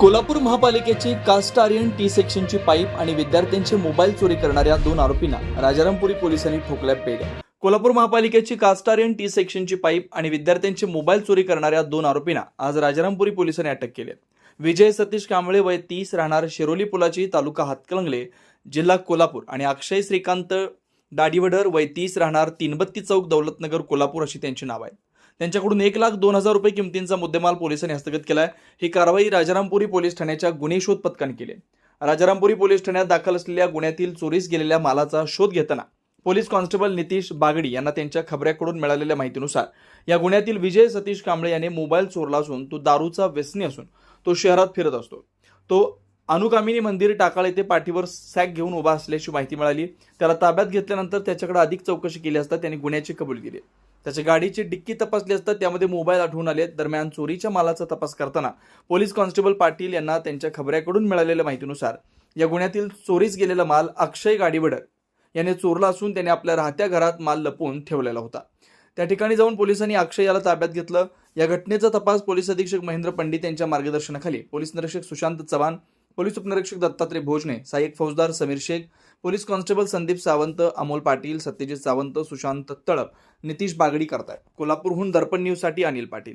कोल्हापूर महापालिकेची cast iron T सेक्शनची pipe आणि विद्यार्थ्यांचे मोबाईल चोरी करणाऱ्या दोन आरोपींना राजारामपुरी पोलिसांनी ठोकल्या पेड्या कोल्हापूर महापालिकेची कास्ट आर्यन टी सेक्शनची पाईप आणि विद्यार्थ्यांचे मोबाईल चोरी करणाऱ्या दोन आरोपींना आज राजारामपुरी पोलिसांनी अटक केली विजय सतीश कांबळे वय तीस राहणार शिरोली पुलाची तालुका हातकलंगले जिल्हा कोल्हापूर आणि अक्षय श्रीकांत दाडिवडर वय तीस राहणार तीनबत्ती चौक दौलतनगर कोल्हापूर अशी त्यांची नाव आहेत. त्यांच्याकडून एक लाख दोन हजार रुपये किमतींचा मुद्देमाल पोलिसांनी हस्तगत केला आहे ही कारवाई राजारामपुरी पोलीस ठाण्याच्या गुन्हे शोध पथकाने केली राजारामपुरी पोलीस ठाण्यात दाखल असलेल्या गुन्ह्यातील चोरीस गेलेल्या मालाचा शोध घेताना पोलीस कॉन्स्टेबल नितीश बागडी यांना त्यांच्या खबऱ्याकडून मिळालेल्या माहितीनुसार या गुन्ह्यातील विजय सतीश कांबळे याने मोबाईल चोरला असून तो दारूचा व्यसनी असून तो शहरात फिरत असतो. तो अनुकामिनी मंदिर टाकाळ येथे पाठीवर सॅक घेऊन उभा असल्याची माहिती मिळाली. त्याला ताब्यात घेतल्यानंतर त्याच्याकडे अधिक चौकशी केली असता त्याने गुन्ह्याची कबूल केली त्याच्या गाडीची डिक्की तपासली असता त्यामध्ये मोबाईल आढळून आले. दरम्यान चोरीच्या मालाचा तपास करताना पोलीस कॉन्स्टेबल पाटील यांना त्यांच्या खबऱ्याकडून मिळालेल्या माहितीनुसार या गुन्ह्यातील चोरीस गेलेला माल अक्षय गाडीवडर याने चोरला असून त्याने आपल्या राहत्या घरात माल लपवून ठेवलेला होता. त्या ठिकाणी जाऊन पोलिसांनी अक्षय याला ताब्यात घेतलं. या घटनेचा तपास पोलीस अधीक्षक महेंद्र पंडित यांच्या मार्गदर्शनाखाली. पोलीस निरीक्षक सुशांत चव्हाण पोलीस उपनिरीक्षक दत्तात्रय भोजने सहाय्यक फौजदार समीर शेख पोलीस कॉन्स्टेबल संदीप सावंत अमोल पाटील सत्यजित सावंत सुशांत तळप नितीश बागडी करतायत. कोल्हापूरहून दर्पण न्यूजसाठी अनिल पाटील.